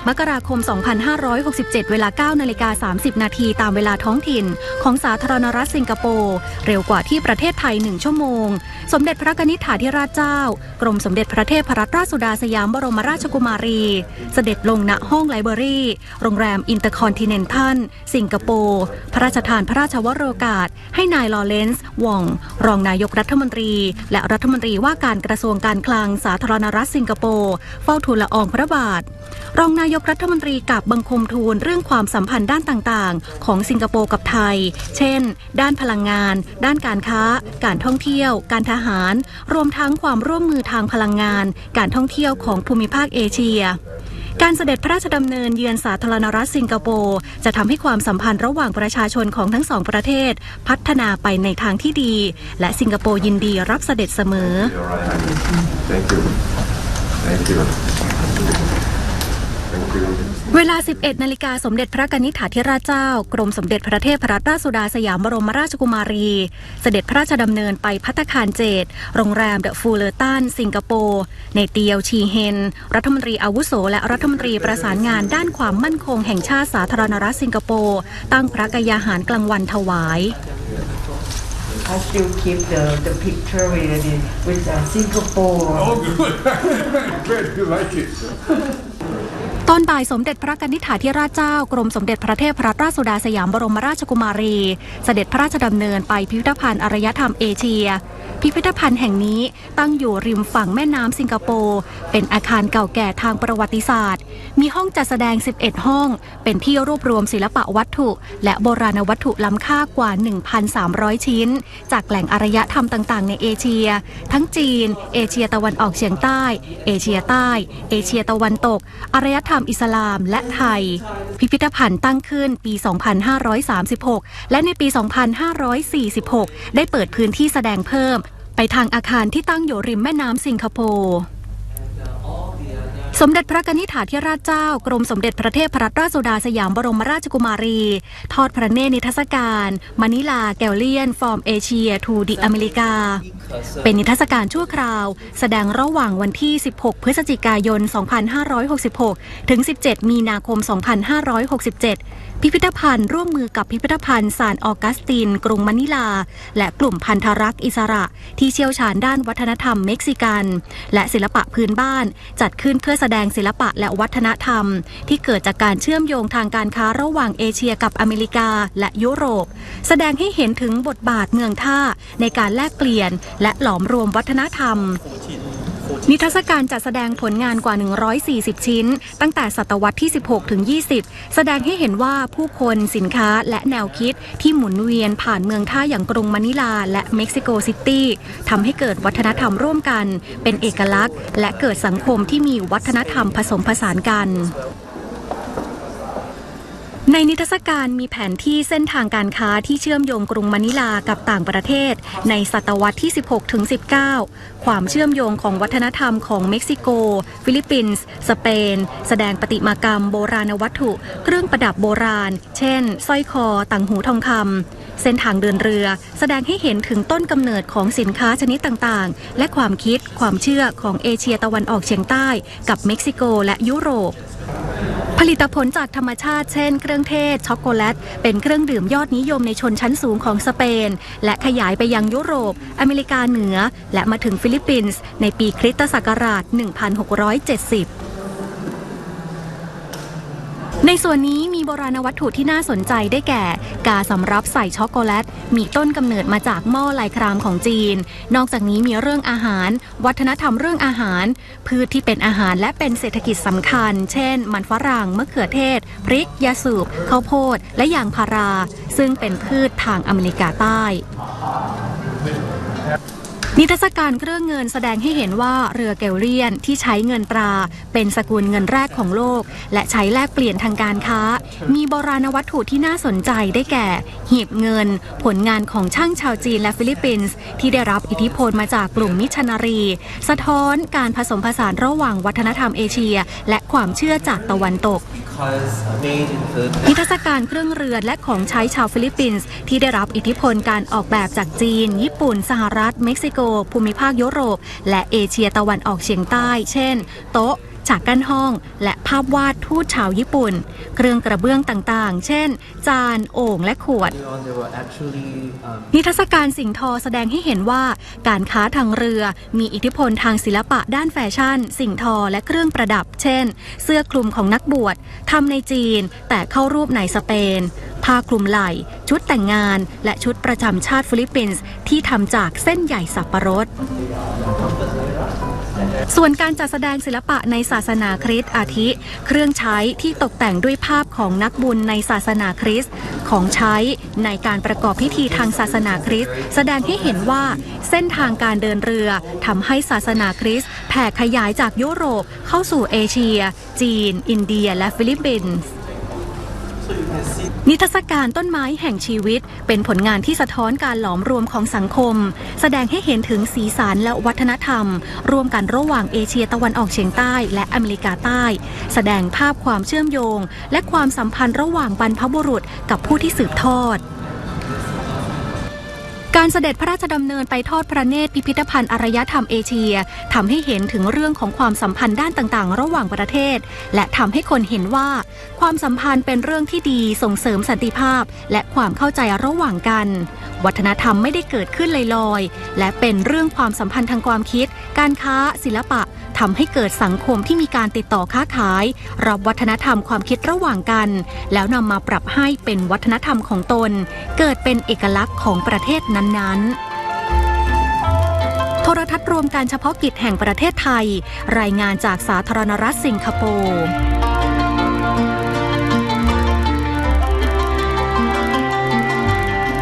10 มกราคม 2567 เวลา 9 นาฬิกา 30 นาทีตามเวลาท้องถิ่น ของสาธารณรัฐสิงคโปร์ เร็วกว่าที่ประเทศไทย 1 ชั่วโมง สมเด็จพระนิษฐาธิราชเจ้า กรมสมเด็จพระเทพรัตนราชสุดาสยามบรมราชกุมารี เสด็จลงณห้องไลบรารี โรงแรมอินเตอร์คอนติเนนทัลสิงคโปร์ พระราชทานพระราชวโรกาส ให้นายลอเรนซ์ว่อง รองนายกรัฐมนตรี และรัฐมนตรีว่าการกระทรวงการคลังสาธารณรัฐสิงคโปร์ เฝ้าทูลละอองพระบาท รองนายายกรัฐมนตรีกลับบังคมทูลเรื่องความสัมพันธ์ด้านต่างๆ ของสิงคโปร์กับไทย เช่น ด้านพลังงาน ด้านการค้า การท่องเที่ยว การทหาร รวมทั้งความร่วมมือทางพลังงาน การท่องเที่ยวของภูมิภาคเอเชียการเสด็จพระราชดำเนินเยือนสาธารณรัฐสิงคโปร์จะทำให้ความสัมพันธ์ระหว่างประชาชนของทั้งสองประเทศ พัฒนาไปในทางที่ดี และสิงคโปร์ยินดีรับเสด็จเสมอ เวลา 11 นาฬิกาสมเด็จพระกนิษฐาธิราชเจ้า กรมสมเด็จพระเทพรัตนราชสุดาสยามบรมราชกุมารี เสด็จพระราชดำเนินไปพัตตาคารเจดโรงแรมเดอะฟูเลอร์ตันสิงคโปร์ ในเตียวชีเฮน รัฐมนตรีอาวุโส และรัฐมนตรีประสานงานด้านความมั่นคงแห่งชาติสาธารณรัฐสิงคโปร์ ตั้งพระกยาหารกลางวันถวาย I still keep the, the picture with, the- with uh, Singapore. Oh, good. Glad you like it. ตอนบ่ายสมเด็จพระกนิษฐาธิราชเจ้ากรมสมเด็จพระเทพรัตนราชสุดาสยามบรมราชกุมารี เสด็จพระราชดำเนินไปพิพิธภัณฑ์อารยธรรมเอเชีย พิพิธภัณฑ์แห่งนี้ตั้งอยู่ริมฝั่งแม่น้ำสิงคโปร์เป็นอาคารเก่าแก่ทางประวัติศาสตร์ มีห้องจัดแสดง 11 ห้อง เป็นที่รวบรวมศิลปะวัตถุ และโบราณวัตถุล้ำค่ากว่า 1,300 ชิ้น จากแหล่งอารยธรรมต่าง ๆ ในเอเชีย ทั้งจีน เอเชียตะวันออกเฉียงใต้ เอเชียใต้ เอเชียตะวันตกอารยธรรมมอิสลามและไทย พิพิธภัณฑ์ตั้งขึ้นปี 2536 และในปี 2546 ได้เปิดพื้นที่แสดงเพิ่ม ไปทางอาคารที่ตั้งอยู่ริมแม่น้ำสิงคโปร์ สมเด็จพระกนิษฐาธิราชเจ้ากรมสมเด็จพระเทพรัตนราชสุดาสยามบรมราชกุมารี ทอดพระเนตรนิทรรศการมานิลาแกลเลียน ฟอร์มเอเชียทูดิอเมริกา เป็นนิทรรศการชั่วคราว แสดงระหว่างวันที่ 16 พฤศจิกายน 2566 ถึง 17 มีนาคม 2567 พิพิธภัณฑ์ร่วมมือกับพิพิธภัณฑ์ซานออกัสติน กรุงมะนิลา และกลุ่มพันธรักษ์อิสระ ที่เชี่ยวชาญด้านวัฒนธรรมเม็กซิกัน และศิลปะพื้นบ้าน จัดขึ้นเพื่อแสดงศิลปะและวัฒนธรรม ที่เกิดจากการเชื่อมโยงทางการค้าระหว่างเอเชียกับอเมริกาและยุโรป แสดงให้เห็นถึงบทบาทเมืองท่าในการแลกเปลี่ยนและหลอมรวมวัฒนธรรม นิทรรศการจัดแสดงผลงานกว่า 140 ชิ้น ตั้งแต่ศตวรรษที่ 16 ถึง 20 แสดงให้เห็นว่าผู้คนสินค้าและแนวคิดที่หมุนเวียนผ่านเมืองท่าอย่างกรุงมะนิลาและเม็กซิโกซิตี้ทำให้เกิดวัฒนธรรมร่วมกัน เป็นเอกลักษณ์ และเกิดสังคมที่มีวัฒนธรรมผสมผสานกัน ในนิทรรศการมีแผนที่เส้นทางการค้าที่เชื่อมโยงกรุงมะนิลากับต่างประเทศ ในศตวรรษที่ 16 ถึง 19 ความเชื่อมโยงของวัฒนธรรมของเม็กซิโก ฟิลิปปินส์ สเปน แสดงประติมากรรมโบราณวัตถุ เครื่องประดับโบราณ เช่นสร้อยคอ ต่างหูทองคำเส้นทางเดินเรือ แสดงให้เห็นถึงต้นกำเนิดของสินค้าชนิดต่างๆ และความคิด ความเชื่อของเอเชียตะวันออกเฉียงใต้ กับเม็กซิโกและยุโรป ผลิตผลจากธรรมชาติเช่นเครื่องเทศช็อกโกแลต เป็นเครื่องดื่มยอดนิยมในชนชั้นสูงของสเปน และขยายไปยังยุโรป อเมริกาเหนือ และมาถึงฟิลิปปินส์ในปีคริสตศักราช 1670 ในส่วนนี้มีโบราณวัตถุที่น่าสนใจได้แก่ กาสำรับใส่ช็อกโกแลต มีต้นกำเนิดมาจากหม้อลายครามของจีน นอกจากนี้มีเรื่องอาหาร วัฒนธรรมเรื่องอาหาร พืชที่เป็นอาหารและเป็นเศรษฐกิจสำคัญ เช่น มันฝรั่งมะเขือเทศ พริก ยาสูบข้าวโพด และยางพารา ซึ่งเป็นพืชทางอเมริกาใต้ นิทรรศการเครื่องเงินแสดงให้เห็นว่าเรือเกลเลียนที่ใช้เงินตรา เป็นสกุลเงินแรกของโลก และใช้แลกเปลี่ยนทางการค้า มีโบราณวัตถุที่น่าสนใจได้แก่ หีบเงิน ผลงานของช่างชาวจีนและฟิลิปปินส์ที่ได้รับอิทธิพลมาจากกลุ่มมิชชันนารี สะท้อนการผสมผสานระหว่างวัฒนธรรมเอเชีย และความเชื่อจากตะวันตก นิทรรศการเครื่องเรือนและของใช้ชาวฟิลิปปินส์ที่ได้รับอิทธิพลการออกแบบจากจีน ญี่ปุ่น สหรัฐ เม็กซิโก ภูมิภาคยุโรป และเอเชียตะวันออกเฉียงใต้ เช่น โต๊ะ ฉากกั้นห้อง และภาพวาดทูตชาวญี่ปุ่น เครื่องกระเบื้องต่างๆ เช่น จาน โอ่ง และขวด นิทรรศการสิงทอแสดงให้เห็นว่า การค้าทางเรือมีอิทธิพลทางศิลปะด้านแฟชั่น สิ่งทอและเครื่องประดับ เช่น เสื้อคลุมของนักบวชทำในจีน แต่เข้ารูปในสเปนผ้าคลุมไหล่ ชุดแต่งงาน และชุดประจำชาติฟิลิปปินส์ที่ทำจากเส้นใหญ่สับปะรด ส่วนการจัดแสดงศิลปะในศาสนาคริสต์อาทิ เครื่องใช้ที่ตกแต่งด้วยภาพของนักบุญในศาสนาคริสต์ของใช้ในการประกอบพิธีทางศาสนาคริสต์แสดงให้เห็นว่าเส้นทางการเดินเรือทำให้ศาสนาคริสต์แผ่ขยายจากยุโรปเข้าสู่เอเชีย จีน อินเดีย และฟิลิปปินส์ นิทรรศการต้นไม้แห่งชีวิต เป็นผลงานที่สะท้อนการหลอมรวมของสังคม แสดงให้เห็นถึงสีสันและวัฒนธรรม ร่วมกันระหว่างเอเชียตะวันออกเฉียงใต้และอเมริกาใต้ แสดงภาพความเชื่อมโยง และความสัมพันธ์ระหว่างบรรพบุรุษกับผู้ที่สืบทอด การเสด็จพระราชดำเนินไปทอดพระเนตรพิพิธภัณฑ์อารยธรรมเอเชียทำให้เห็นถึงเรื่องของความสัมพันธ์ด้านต่างๆ ระหว่างประเทศ และทำให้คนเห็นว่า ความสัมพันธ์เป็นเรื่องที่ดีส่งเสริมสันติภาพ และความเข้าใจระหว่างกัน วัฒนธรรมไม่ได้เกิดขึ้นลอยๆ และเป็นเรื่องความสัมพันธ์ทางความคิด การค้า ศิลปะทำให้เกิดสังคมที่มีการติดต่อค้าขาย รับวัฒนธรรมความคิดระหว่างกัน แล้วนำมาปรับให้เป็นวัฒนธรรมของตน เกิดเป็นเอกลักษณ์ของประเทศนั้นนั้นๆ โทรทัศน์รวมการเฉพาะกิจแห่งประเทศไทย รายงานจากสาธารณรัฐสิงคโปร์